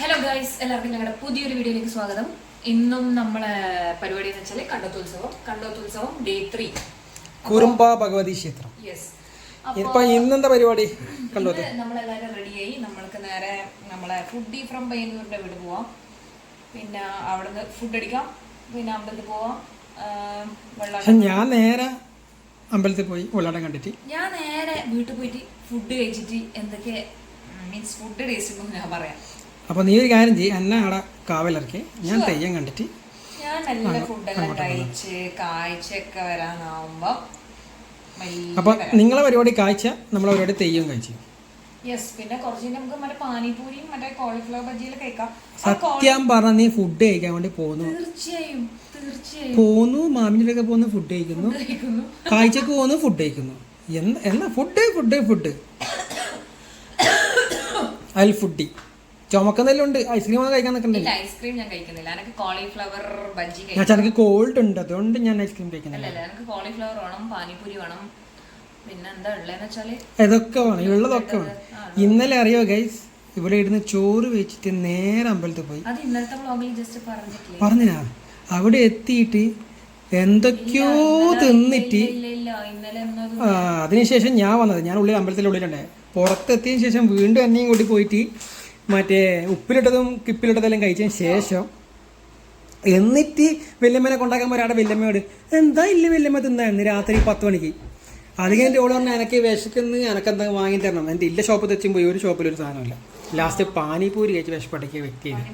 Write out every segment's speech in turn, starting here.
Hello guys എല്ലാവർക്കും ഞങ്ങളുടെ പുതിയൊരു വീഡിയോയിലേക്ക് സ്വാഗതം. ഇന്നും നമ്മളെ പരിപാടി എന്ന് വെച്ചാൽ കണ്ടോത്തുത്സവം കണ്ടോത്തുത്സവം ഡേ ത്രീ കുറുമ്പ ഭഗവതി ക്ഷേത്രം. യെസ് ഇപ്പൊ ഇന്നെന്താ പരിപാടി? കണ്ടോ നമ്മളെല്ലാവരും റെഡിയായി നമ്മൾക്ക് നേരെ നമ്മളെ ഫുഡി ഫ്രം പയ്യന്നൂരിന്റെ വീട് പോവാം. പിന്നെ അവിടുന്ന് ഫുഡ് അടിക്കാം. പിന്നെ അമ്പലത്തിൽ പോവാം. വെള്ളം ഞാൻ നേരെ അമ്പലത്തിൽ പോയി ഉള്ളാടം കണ്ടിട്ട്. ഞാൻ നേരെ വീട്ടിൽ പോയിട്ട് ഫുഡ് കഴിച്ചിട്ട് എന്തൊക്കെ മീൻസ് ഫുഡ് ടേസ്റ്റ് ഞാൻ പറയാം. അപ്പൊ നീ ഒരു കാര്യം ചെയ്യും എന്നെ അവിടെ കാവലിറക്കി. ഞാൻ തെയ്യം കണ്ടിട്ട് ഞാൻ നല്ല ഫുഡെല്ലാം കഴിച്ച് കാഴ്ചയൊക്കെ വരാനാവുമ്പോ അപ്പൊ നിങ്ങളെ പരിപാടി കാഴ്ച നമ്മളെ പരിപാടി തെയ്യം കഴിച്ചു. യെസ് പിന്നെ കുറച്ച് നമുക്ക് മറ്റേ പാനിപൂരിയും മറ്റേ കോളിഫ്ലവർ ബജിയിലും കഴിക്കാം. സത്യം പറഞ്ഞ നീ ഫുഡ് കഴിക്കാൻ വേണ്ടി പോന്നു. തീർച്ചയായും തീർച്ചയായും. പോന്നു മാമിന്റെ ഒക്കെ പോകുന്നു ഫുഡ് കഴിക്കുന്നു. കാഴ്ചക്ക് പോന്നു ഫുഡ് കഴിക്കുന്നു. എന്താ ഫുഡ് ഫുഡ് ഫുഡ് അൽ ഫുഡി ചുമക്കുന്നെല്ലാം ഉണ്ട് ഐസ്ക്രീം ഒന്നും കഴിക്കാൻ നിൽക്കുന്നില്ല. ഐസ്ക്രീം ഞാൻ കഴിക്കുന്നില്ല. എനിക്ക് കോളിഫ്ലവർ ബജ്ജി ഞാൻ ചിലക്ക് കോൾഡ് ഉണ്ട്. അതുകൊണ്ട് ഞാൻ ഐസ്ക്രീം കഴിക്കുന്നില്ല. അല്ല എനിക്ക് കോളിഫ്ലവർ വേണം പാനിപൂരി വേണം. പിന്നെ എന്താ ഉള്ളതെന്ന് വെച്ചാൽ ഇതൊക്കെ വേണം. ഉള്ളതൊക്കെ വേണം. ഇന്നലെ അറിയോ ഗൈസ് ഇവിടെ ഇരുന്ന് ചോറ് വെച്ചിട്ട് നേരെ അമ്പലത്തിൽ പോയി. അത് ഇന്നലത്തെ വ്ളോഗിൽ ജസ്റ്റ് പറഞ്ഞിട്ടില്ലേ? പറഞ്ഞാ അവിടെ എത്തിയിട്ട് എന്തൊക്കെയോ തിന്നിട്ട് അതിനുശേഷം ഞാൻ വന്നത്. ഞാൻ ഉള്ളിൽ അമ്പലത്തിന്റെ ഉള്ളിലുണ്ടായി പുറത്തെത്തിയതിനു ശേഷം വീണ്ടും എന്നെയും കൂട്ടി പോയിട്ട് മറ്റേ ഉപ്പിലിട്ടതും കിപ്പിലിട്ടതെല്ലാം കഴിച്ചതിന് ശേഷം എന്നിട്ട് വല്യമ്മനെ കൊണ്ടാക്കാൻ ഒരാടെ വല്യമ്മയോട് എന്താ ഇല്ല വല്യമ്മ തിന്നായിരുന്നു രാത്രി പത്ത് മണിക്ക്. അത് കഴിഞ്ഞിട്ട് ഓൾ പറഞ്ഞു എനിക്ക് വിശക്കുന്ന എനക്കെന്താ വാങ്ങി തരണം. എന്റെ ഇല്ല ഷോപ്പ് തെച്ചും പോയി ഒരു ഷോപ്പിൽ ഒരു സാധനമില്ല ലാസ്റ്റ് പാനിപൂരി കഴിച്ച് വിശപ്പടക്കിയ വ്യക്തിയാണ്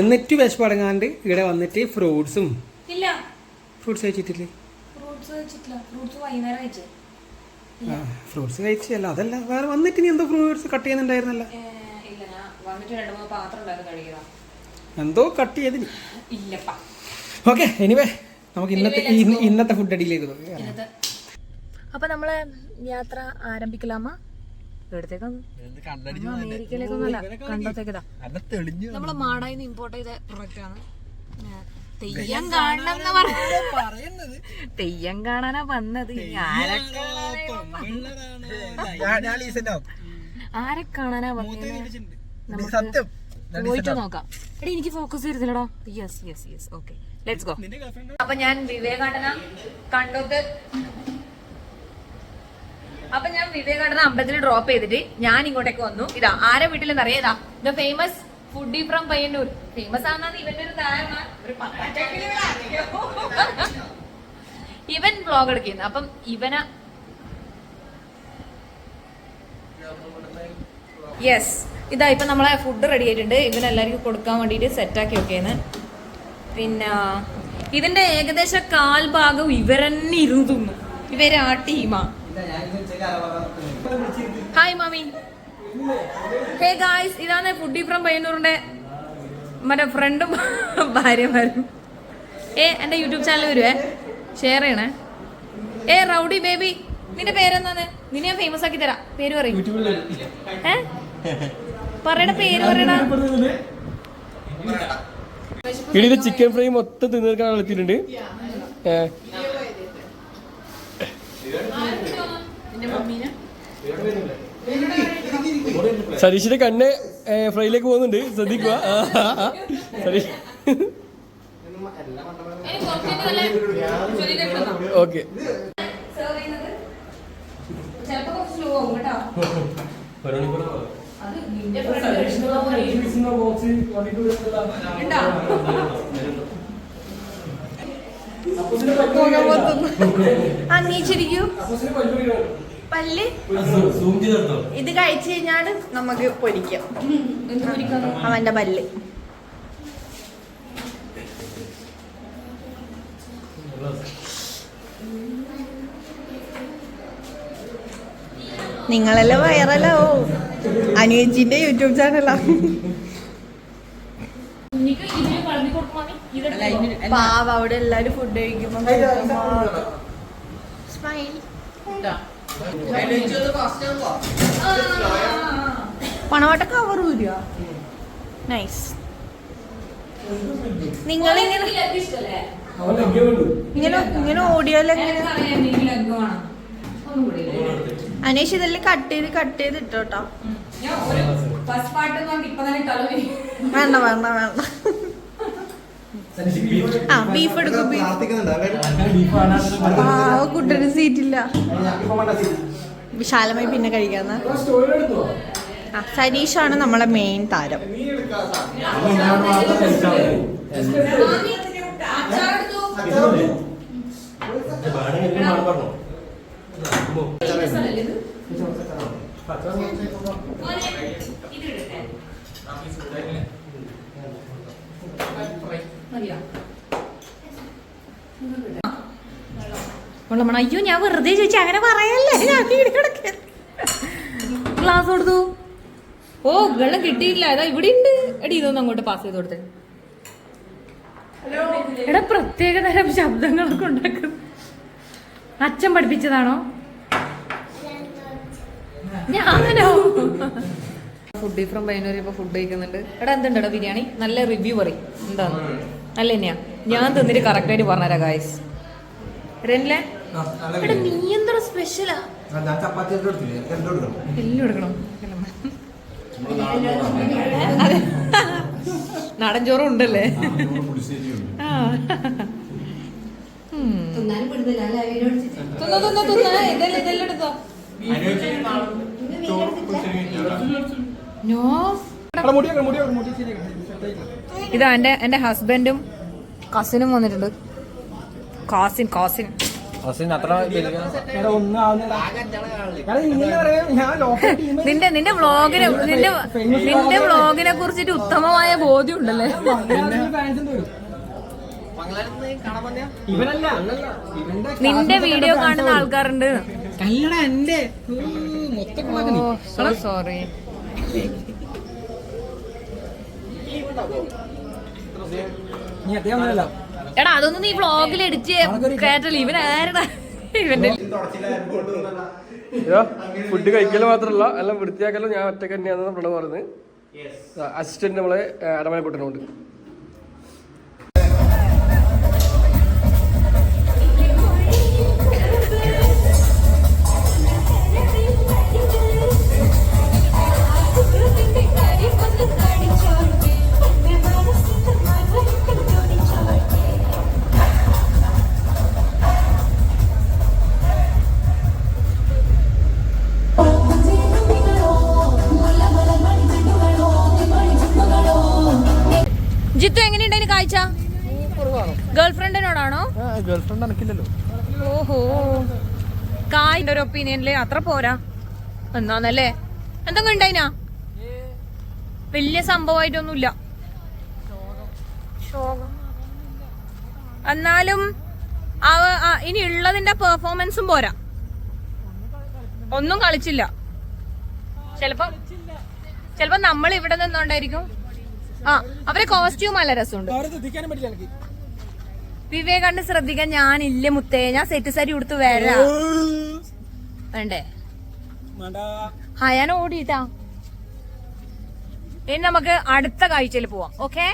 എന്നിട്ട് വിശപ്പടങ്ങാണ്ട് ഇവിടെ വന്നിട്ട് ഫ്രൂട്ട്സും ഫ്രൂട്ട്സ് കഴിച്ചിട്ടില്ലേ? ഫ്രൂട്ട്സ് കഴിച്ചല്ല അതല്ല വേറെ വന്നിട്ട് നീ എന്തോ ഫ്രൂട്ട്സ് കട്ട് ചെയ്യുന്നുണ്ടായിരുന്നല്ല. വന്നിട്ട് രണ്ട് മൂന്ന് പാത്രം ഉണ്ടായിരുന്നു കഴിക്കണം എന്തോ കട്ട് ചെയ്തിന് ഇല്ലപ്പാ. ഓക്കെ എനിവേ നമുക്ക് ഇന്നത്തെ ഇന്നത്തെ ഫുഡ് അടിയിലേക്ക് അപ്പൊ നമ്മളെ യാത്ര ആരംഭിക്കലാമ നമ്മൾ മാടായി ഇമ്പോർട്ട് ചെയ്ത പ്രൊഡക്റ്റ് ആണ്. തെയ്യം കാണണം എന്ന് പറഞ്ഞത് തെയ്യം കാണാനാ വന്നത്. ആരെ കാണാനാ വന്നത് നമുക്ക് പോയിട്ട് നോക്കാം. എടി എനിക്ക് focus ചെയ്തില്ലടാ yes yes yes okay let's go അപ്പൊ ഞാൻ വിവേകാടന കണ്ടോത്ത് അപ്പൊ ഞാൻ വിവേകാടന അമ്പലത്തിൽ ഡ്രോപ്പ് ചെയ്തിട്ട് ഞാൻ ഇങ്ങോട്ടേക്ക് വന്നു. ഇതാ ആരെ വീട്ടിലെന്ന് അറിയാം ഇതാ. The famous foodie from Payyanur famous ആണെന്നാണ് ഇവന്റെ ഒരു ധാരണ. ഒരു? ഇവൻ ബ്ലോഗ് എടുക്കുന്നു. അപ്പം ഇവന യെസ് ഇതാ ഇപ്പം നമ്മളെ ഫുഡ് റെഡി ആയിട്ടുണ്ട്. ഇവനെല്ലാവർക്കും കൊടുക്കാൻ വേണ്ടിയിട്ട് സെറ്റാക്കി വെക്കേന്ന് പിന്നെ ഇതിന്റെ ഏകദേശം കാൽ ഭാഗം ഇവരെന്നെ ഇരുതുന്നു തിന്നു ആ ടീമാ ഹായ് മാമി ഹേ ഗായ്സ് ഇതാണ് ഫുഡി ഫ്രം പയ്യന്നൂറിന്റെ മറ്റേ ഫ്രണ്ടും ഭാര്യമാരും ഏ എന്റെ യൂട്യൂബ് ചാനൽ വരുവേ? ഷെയർ ചെയ്യണേ. ഏ റൗഡി ബേബി. നിന്റെ പേരെന്താണ്? നിന്നെ ഞാൻ ഫേമസ് ആക്കി തരാം. പേര് പറയും. ഏ? പറയണ പേര് പറയണ ചിക്കൻ ഫ്രൈ മൊത്തം തിന്നേക്കാൻ എത്തിയിട്ടുണ്ട്. ഏ, നിന്റെ മമ്മീനെ സതീഷിന്റെ കണ്ണ് ഫ്രൈയിലേക്ക് പോകുന്നുണ്ട്. ശ്രദ്ധിക്കുക. സതീഷ്. ഓക്കെ. സെർവ് ചെയ്യുന്നത് പല്ല് ഇത് കഴിച്ചു കഴിഞ്ഞാൽ നമുക്ക് പൊരിക്കാം. അവന്റെ പല്ല്. നിങ്ങളെല്ലാം വൈറലാവോ അനുയച്ചിന്റെ യൂട്യൂബ് ചാനലാണ്. പാവ അവിടെ എല്ലാരും ഫുഡ് കഴിക്കുമ്പോ സ്മൈൽ പണവട്ട കവർ വരിക നൈസ് നിങ്ങൾ ഇങ്ങനെ? ഇങ്ങനെ ഇങ്ങനെ ഓടിയാലും അനേഷ് ഇതെല്ലാം കട്ട് ചെയ്ത് കട്ട് ചെയ്ത് ഇട്ടോട്ടോ. ഞാൻ ഒരു ഫസ്റ്റ് പാർട്ട് ഇപ്പൊ തന്നെ വേണ്ട വേണ്ട വേണ്ട. ആ ബീഫ് എടുക്കും ബീഫ് ആ കുട്ടൊരു സീറ്റില്ല. വിശാലമായി പിന്നെ കഴിക്കാന്ന്. ആ സരീഷാണ് നമ്മളെ മെയിൻ താരം. അയ്യോ ഞാൻ വെറുതെ ചോദിച്ചു അങ്ങനെ പറയല്ലേ? ഞാൻ ക്ലാസ് കൊടുത്തു. ഓ വെള്ളം കിട്ടിയില്ല. അതാ ഇവിടെ ഉണ്ട്. എടി ഇതൊന്നും അങ്ങോട്ട് പാസ് ചെയ്ത് കൊടുത്തേ. എടാ പ്രത്യേക തരം ശബ്ദങ്ങളൊക്കെ ഉണ്ടാക്കും അച്ഛൻ പഠിപ്പിച്ചതാണോ? ഞാനോ? ഫുഡ് ഫ്രം പയ്യന്നൂർ ഇപ്പൊ ഫുഡ് കഴിക്കുന്നുണ്ട്. എടാ എന്തുണ്ടടാ ബിരിയാണി? നല്ല റിവ്യൂ പറയും. എന്താണ്? നല്ല തന്നെയാ ഞാൻ തിന്നിട്ട് കറക്റ്റ് ആയിട്ട് പറഞ്ഞുതരാം ഗായ്സ് രനിലെ എടാ നീ എന്താ സ്പെഷ്യലാ ഞാൻ ചപ്പാത്തി എടുത്തില്ലേ? എന്ത് കൊടുക്കണം എല്ലാം എടുക്കണം. നാടൻ ചോറും ഉണ്ടല്ലേ? ആ. ഉം. തിന്നോ, തിന്നോ, തിന്നോ. ഇതെല്ലാം ഇതെല്ലാം എടുത്തോ? നോ ഇതാ എന്റെ എന്റെ ഹസ്ബൻഡും കസിനും വന്നിട്ടുണ്ട്. കാസിൻ കാസിൻ അത്ര എടാ, ഒന്നും ആവുന്നില്ല. എടാ, ഇങ്ങനെ പറയാം, ഞാൻ ലോക്കൽ ടീം നിന്റെ നിന്റെ വ്ളോഗിനെ നിന്റെ നിന്റെ വ്ളോഗിനെ കുറിച്ചിട്ട് ഉത്തമമായ ബോധ്യം ഉണ്ടല്ലേ ഫാൻസും വരും ഇവനല്ല ഇവന്റെ നിന്റെ വീഡിയോ കാണുന്ന ആൾക്കാരുണ്ട്. കല്ലട എന്റെ. സോറി എടാ അതൊന്നും നീ വ്ളോഗിൽ എഡിറ്റ് കേട്ടല്ലോ ഇവൻ ആരടാ? ഇവന്റെ ഫുഡ് കഴിക്കൽ മാത്രല്ല എല്ലാം വൃത്തിയാക്കലും ഞാൻ ഒറ്റയ്ക്ക് തന്നെയാണെന്ന് പ്രണവ് പറഞ്ഞ് അസിസ്റ്റന്റ് നമ്മളെ അടമനെ കുട്ടനുണ്ട് ഗേൾഫ്രണ്ട് ഓഹോ. കായിന്റെ ഒരു ഒപ്പീനിയനിൽ അത്ര പോരാ. എന്നാന്നല്ലേ? എന്തെങ്കിലും ഉണ്ടായിനാ? വലിയ സംഭവമായിട്ടൊന്നുമില്ല. എന്നാലും അവ ഇനി ഉള്ളതിന്റെ പെർഫോമൻസും പോരാ. ഒന്നും കളിച്ചില്ല. ചെലപ്പോ ചെലപ്പോ നമ്മൾ ഇവിടെ നിന്നോണ്ടായിരിക്കും. ആ അവരെ കോസ്റ്റ്യൂം നല്ല രസമുണ്ട് അവരെ ശ്രദ്ധിക്കാനും പറ്റില്ല എനിക്ക് വിവേകാണ്ട് ശ്രദ്ധിക്കാൻ ഞാനില്ല മുത്തേ. ഞാൻ സെറ്റ് സാരി ഉടുത്ത് വരാ. വേണ്ടേ? വേണ്ട ഞാൻ ഓടിയിട്ടാ. ഇനി നമുക്ക് അടുത്ത കാഴ്ചയിൽ പോവാം. ഓക്കെ